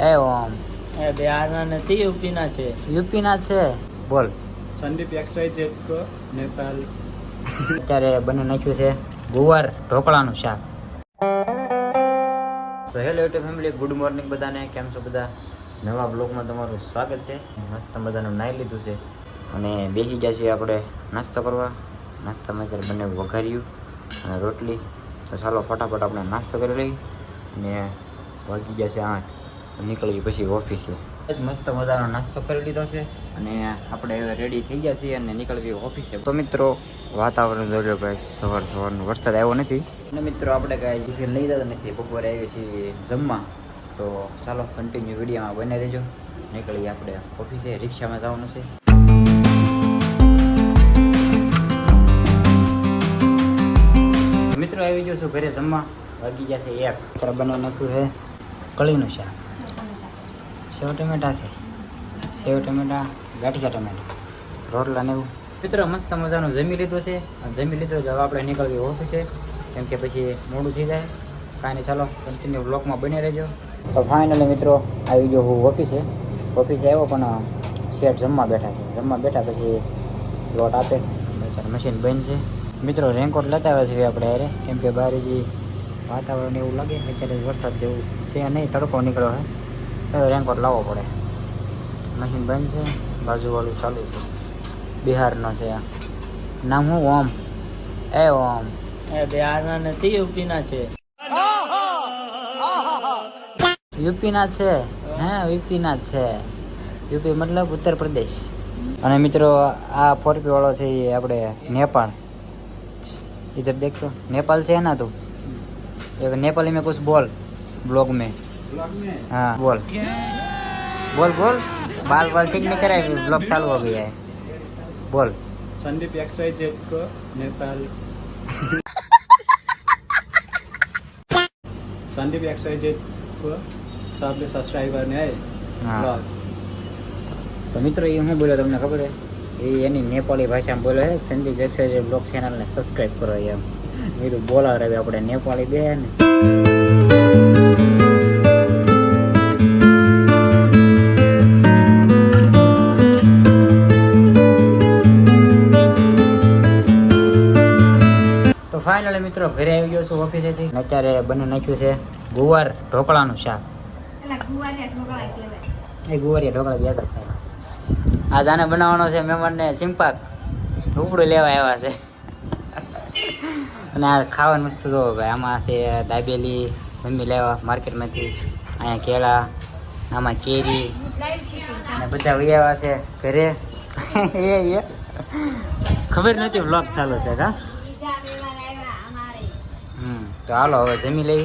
એ ઓમ એ બિહારના નથી યુપીના છે. યુપી ના છે? બોલ. સંદીપ એક્સવાય જેટ કો નેપાલ. અત્યારે બને નાખ્યું છે. ગુવાર ઢોકળાનું શાક. So hello YouTube family good morning બધાને. કેમ છો બધા? નવા બ્લોગમાં તમારું સ્વાગત છે. મસ્ત મજાનું નાહી લીધું છે. અને બેસી ગયા છીએ આપણે નાસ્તો કરવા. નાસ્તામાં અત્યારે બંને વઘાર્યું અને રોટલી. તો ચાલો ફટાફટ આપણે નાસ્તો કરી લઈએ. અને વાગી ગયા છે આઠ. નીકળીએ પછી ઓફિસે જ મસ્ત મજાનો નાસ્તો કરી લીધો છે અને આપણે હવે રેડી થઈ ગયા છીએ અને નીકળવી ઓફિસે તો મિત્રો વાતાવરણ દોર્યો ભાઈ સવાર સવારનો વરસાદ આવ્યો નથી. અને મિત્રો આપણે કાંઈ ટિફિન લઈ જતા નથી. બપોરે આવીએ છીએ જમવા. તો ચાલો કન્ટિન્યુ વિડીયોમાં બને રહેજો. નીકળીએ આપણે ઓફિસે રિક્ષામાં જવાનું છે. મિત્રો આવી ગયો છું ઘરે જમવા. વાગી ગયા છે એક. બનાવ નાખ્યું છે. કળીનું શાક. સેવ ટમેટા છે. સેવ ટમેટા, ગાંઠિયા ટમેટા, રોટલા ને એવું. મિત્રો, મસ્ત મજાનું જમી લીધું છે. જમી લીધું હવે આપણે નીકળવી ઓફિસે કેમ કે પછી મોડું થઈ જાય. કાંઈ નહીં, ચાલો કન્ટિન્યુ બ્લોકમાં બની રહેજો. તો ફાઇનલી મિત્રો આવી ગયો હું ઓફિસે ઓફિસે આવ્યો, પણ શેઠ જમવા બેઠા છે. જમવા બેઠા પછી લોટ આપે. મશીન બંધ છે. મિત્રો રેનકોટ લેતા આવ્યા છીએ આપણે અરે કેમ કે બહાર જે વાતાવરણ એવું લાગે, અત્યારે વરસાદ જેવું છે. નહીં, તડકો નીકળ્યો તો રેનકોટ લાવવો પડે મશીન બંધ છે બાજુવાળું ચાલુ છે બિહારનો છે આ નામ હું ઓમ એ ઓમ એ બિહારના નથી યુપીના છે યુપીના જ છે હે યુપીના જ છે યુપી મતલબ ઉત્તર પ્રદેશ અને મિત્રો આ ફોરપી વાળો છે એ આપણે નેપાળ इधर देख तो नेपाल से है ना तू एक नेपाली में कुछ बोल ब्लॉग में ब्लॉग में हाँ बोल बोल बोल बाल बाल ठीक नहीं करे ब्लॉग चालू हो गया है बोल संदीप एक्सवाय जेड को नेपाल संदीप एक्सवाय जेड को सबले સબસ્ક્રાઇબર ને હા બ્લોગ તો મિત્રો એ શું બોલ્યો તમને ખબર છે એ એની નેપાળી ભાષામાં બોલે છે સંદીપ એક્સરે બ્લોગ ચેનલને સબસ્ક્રાઇબ કરો એમ બીજું બોલાવે હવે આપણે નેપાળી બે ને ફાઇનલી મિત્રો ઘરે આવી ગયો છું ઓફિસેથી અત્યારે બને નાખ્યું છે ગુવાર ઢોકળાનું શાક. એ ગુવારિયા ઢોકળા બે ખાય. આજ આને બનાવવાનો છે મહેમાનને સિમ્પાક ઢોકળું લેવા આવ્યા છે. અને આ ખાવાનું વસ્તુ જો ભાઈ આમાં છે દાબેલી મમ્મી લેવા માર્કેટમાંથી. અહીંયા કેળા આમાં કેરી. અને બધા વૈયા છે ઘરે. એ ખબર નથી વ્લોગ ચાલુ છે કા બીજા વ્યવહાર આવ્યા અમારે હમ તો હાલો હવે જમી લઈ